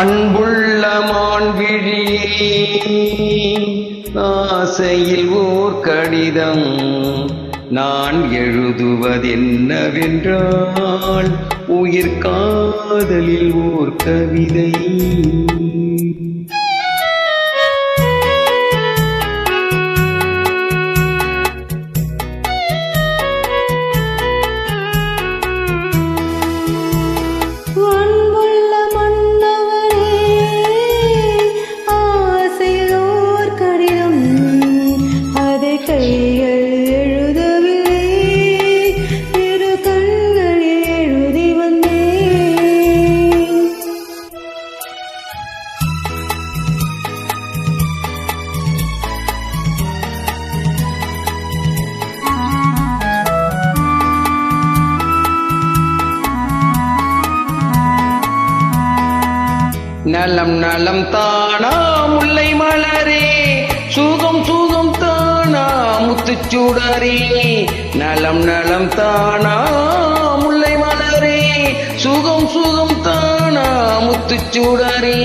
அன்புள்ள மான்விழி ஆசையில் ஓர் கடிதம். நான் எழுதுவதென்னவென்றால் உயிர் காதலில் ஓர் கவிதை. நலம் நலம் தானா முல்லை மலரே. சுகம் சுகம் தானா முத்துச்சூடரே நலம் நலம் தானா முல்லை மலரே. சுகம் சுகம் தானா முத்துச்சூடரே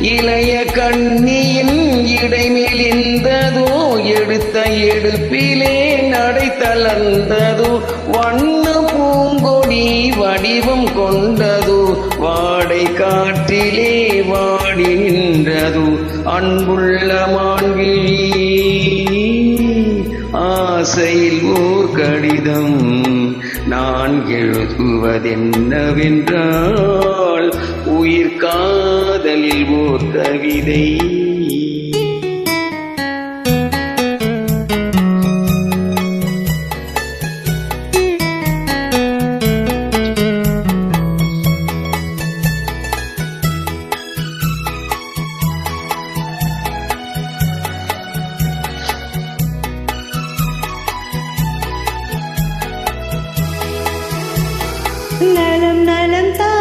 இளைய கண்ணியின் இடைமேல் இடைமேலிந்ததோ எடுத்த எடுப்பிலே நடை தளர்ந்ததோ வண்ண பூங்கொடி வடிவம் கொண்டதோ வாடை காற்றிலே வாடி நின்றது அன்புள்ள மான்விழி. ஆசையில் ஓர் கடிதம் நான் எழுதுவதென்னவென்றால் உயிர் காதலில் ஓர் கவிதை. நலம் நலம் தான்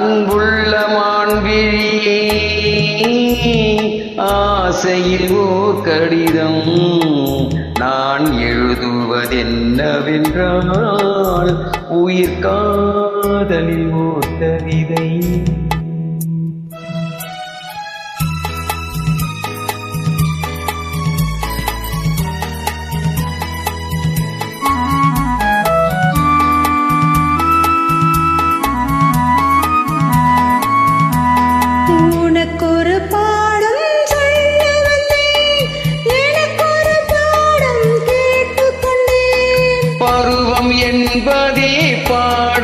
அன்புள்ள மான்விழி ஆசையில் ஓர் கடிதம். நான் எழுதுவதென்னவென்றால் உயிர் காதலில் ஓர் கவிதை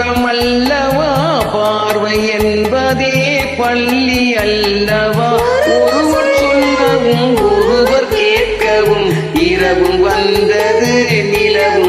பாடம் அல்லவா பார்வை என்பதே பள்ளி அல்லவா? ஒருவர் சொல்லவும் ஒருவர் கேட்கவும் இரவும் வந்தது நிலவும்